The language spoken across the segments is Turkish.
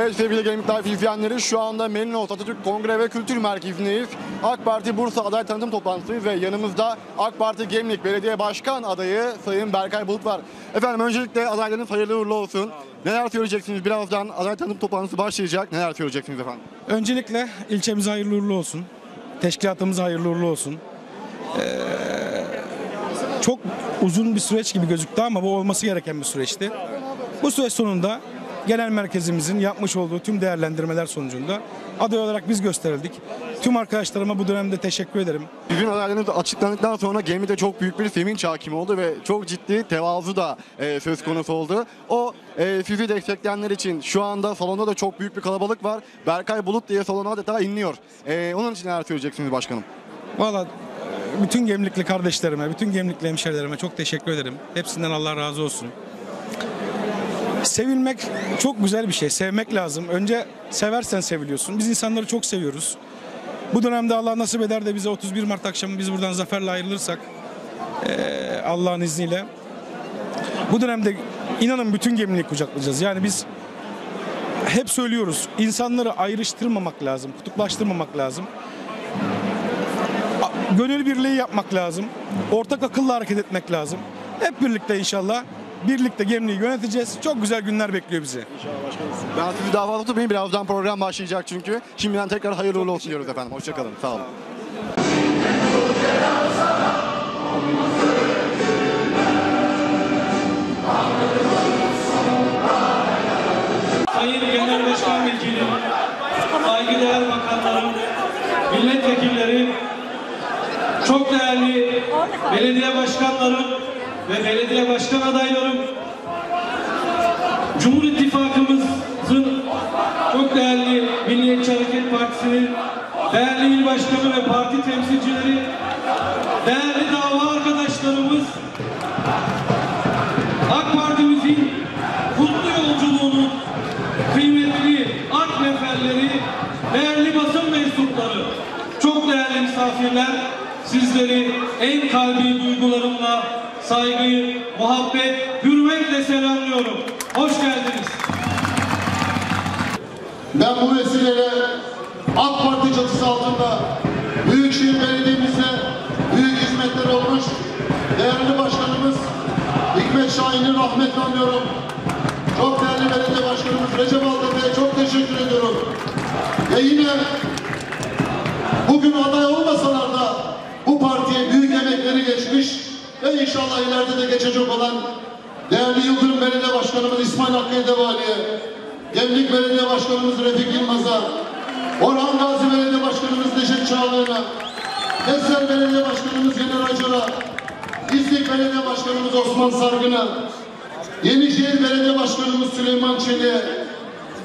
Evet sevgili Gaming Life izleyenleri şu anda Melinos Atatürk Kongre ve Kültür Merkezi'ndeyiz. AK Parti Bursa aday tanıtım toplantısıyız ve yanımızda AK Parti Gemlik Belediye Başkan adayı Sayın Berkay Bulut var. Efendim öncelikle adaylarınız hayırlı uğurlu olsun. Neler söyleyeceksiniz? Birazdan aday tanıtım toplantısı başlayacak. Neler söyleyeceksiniz efendim? Öncelikle ilçemize hayırlı uğurlu olsun. Teşkilatımız hayırlı uğurlu olsun. Ee, çok uzun bir süreç gibi gözüktü ama bu olması gereken bir süreçti. Bu süreç sonunda genel merkezimizin yapmış olduğu tüm değerlendirmeler sonucunda aday olarak biz gösterildik. Tüm arkadaşlarıma bu dönemde teşekkür ederim. Sizin adaylarınız açıklandıktan sonra gemide çok büyük bir sevinç hakim oldu ve çok ciddi tevazu da e, söz konusu oldu. O e, sizi destekleyenler için şu anda salonda da çok büyük bir kalabalık var. Berkay Bulut diye salona adeta inliyor. E, onun için neler söyleyeceksiniz başkanım? Valla e, bütün gemlikli kardeşlerime, bütün gemlikli hemşerilerime çok teşekkür ederim. Hepsinden Allah razı olsun. Sevilmek çok güzel bir şey. Sevmek lazım. Önce seversen seviliyorsun. Biz insanları çok seviyoruz. Bu dönemde Allah nasip eder de bize 31 Mart akşamı biz buradan zaferle ayrılırsak Allah'ın izniyle bu dönemde inanın bütün gemliği kucaklayacağız. Yani biz hep söylüyoruz. insanları ayrıştırmamak lazım, kutuplaştırmamak lazım gönül birliği yapmak lazım. Ortak akılla hareket etmek lazım. Hep birlikte inşallah birlikte gemliği yöneteceğiz. Çok güzel günler bekliyor bizi. Ben sizi daha fazla tutmayayım. Birazdan program başlayacak çünkü. Şimdiden tekrar hayırlı uğurlu olsun diyoruz efendim. Hoşçakalın. Sağ olun. Sayın Genel Başkan Vekilim, saygıdeğer bakanlarım, milletvekilleri, çok değerli belediye başkanlarım ve belediye başkan adaylarım, Cumhur İttifakımızın çok değerli Milliyetçi Hareket Partisi'nin değerli il başkanı ve parti temsilcileri, değerli dava arkadaşlarımız, AK Partimizin kutlu yolculuğunun kıymetli ak neferleri, değerli basın mensupları, çok değerli misafirler, sizleri en kalbi duygularımla saygıyı, muhabbet, hürmetle selamlıyorum. Hoş geldiniz. Ben bu vesileyle AK Parti çatısı altında Büyükşehir Belediye'mize büyük hizmetler olmuş değerli başkanımız Hikmet Şahin'i rahmetle anıyorum. Çok değerli belediye başkanımız Recep Altepe'ye çok teşekkür ediyorum. Ve yine bugün aday olmasalar da bu partiye büyük emekleri geçmiş ve inşallah ileride de geçecek olan değerli Yıldırım Belediye Başkanımız İsmail Hakkı Edebali'ye, Gemlik Belediye Başkanımız Refik Yılmaz'a, Orhan Gazi Belediye Başkanımız Neşet Çağlayan'a, Eser Belediye Başkanımız Yener Acar'a, İznik Belediye Başkanımız Osman Sargın'a, Yenişehir Belediye Başkanımız Süleyman Çelik'e,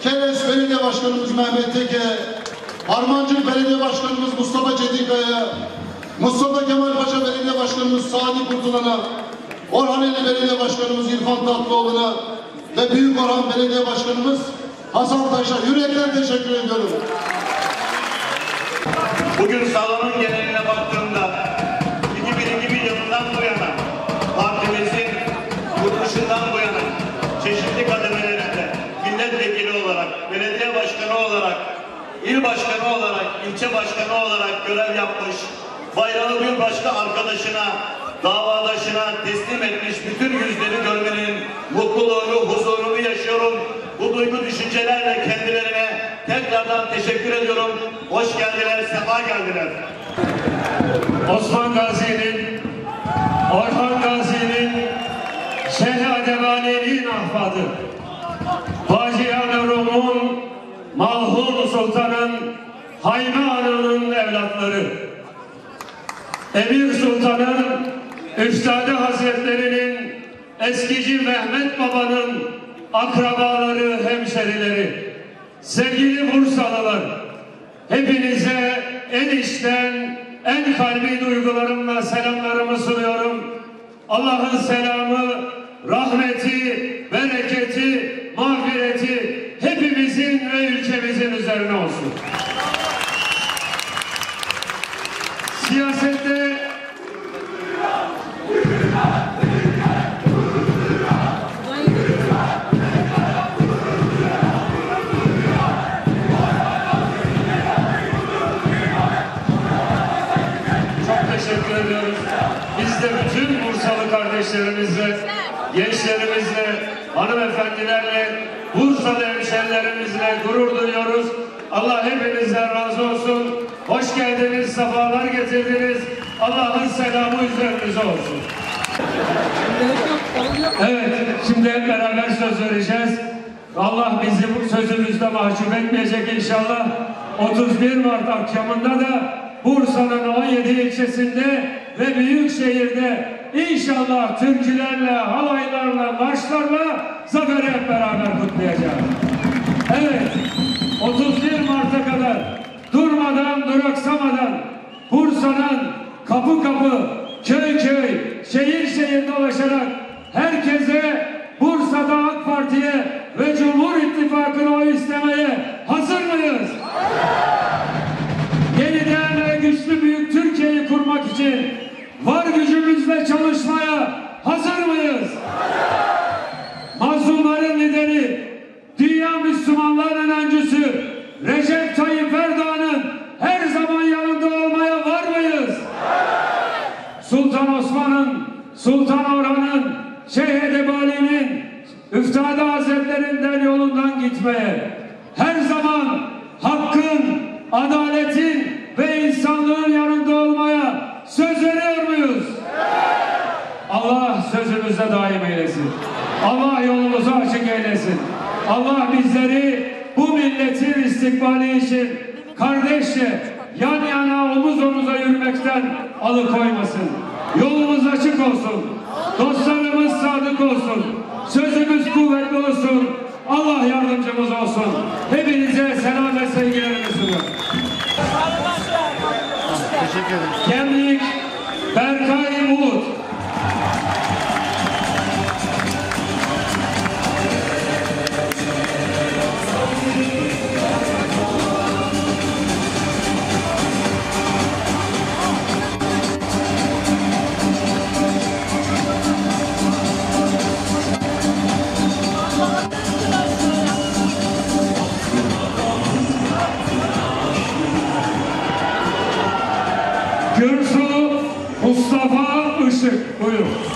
Keres Belediye Başkanımız Mehmet Teke'ye, Harmancık Belediye Başkanımız Mustafa Cedinkaya, Mustafa Kemal Paşa Belediye Başkanımız Sadi Kurtulan'a, Orhaneli Belediye Başkanımız İrfan Tatlıoğlu'na ve Büyük Orhan Belediye Başkanımız Hasan Taş'a yürekten teşekkür ediyorum. Bugün salonun geneline baktığımda 2002 yılından bu yana partimizin kuruluşundan bu yana çeşitli kademelerinde milletvekili olarak, belediye başkanı olarak, il başkanı olarak, ilçe başkanı olarak görev yapmış, bayrağı bir başka arkadaşına, davadaşına teslim etmiş bütün yüzleri görmenin mutluluğunu, huzurunu yaşıyorum. Bu duygu düşüncelerle kendilerine tekrardan teşekkür ediyorum. Hoş geldiler, sefa geldiler. Osman Gazi'nin, Orhan Gazi'nin, Şeyh Adebani'nin ahfadı. Facian Rum'un, Malhun Sultan'ın, Hayme Hanı'nın evlatları. Emir Sultan'ın, Üstadi Hazretlerinin, eskici Mehmet Baba'nın akrabaları, hemşerileri. Sevgili Bursalılar, Hepinize en içten, en kalbi duygularımla selamlarımı sunuyorum. Allah'ın selamı, rahmeti, bereketi, kardeşlerimizle, gençlerimizle, hanımefendilerle, Bursa'da hemşerilerimizle gurur duyuyoruz. Allah hepinizden razı olsun. Hoş geldiniz, sefalar getirdiniz. Allah'ın selamı üzerinize olsun. Evet, şimdi hep beraber söz vereceğiz. Allah bizi bu sözümüzde mahcup etmeyecek inşallah. 31 Mart akşamında da Bursa'nın 17 ilçesinde ve büyükşehirde inşallah türkülerle, halaylarla, marşlarla zaferi hep beraber kutlayacağız. Evet, 31 Mart'a kadar durmadan, duraksamadan Bursa'nın kapı kapı, köy köy, şehir şehir dolaşarak gitmeye, her zaman hakkın, adaletin ve insanlığın yanında olmaya söz veriyor muyuz? Allah sözümüze daim eylesin. Allah yolumuzu açık eylesin. Allah bizleri bu milletin istikbali için kardeşçe yan yana omuz omuza yürümekten alıkoymasın. Yolumuz açık olsun. Dostlarımız sadık olsun. Sözümüz olsun. Allah yardımcımız olsun. Hepinize selam ve sevgilerimi sunuyorum. Teşekkür ederim. Gemlik Berkay Bulut. Tranquilo.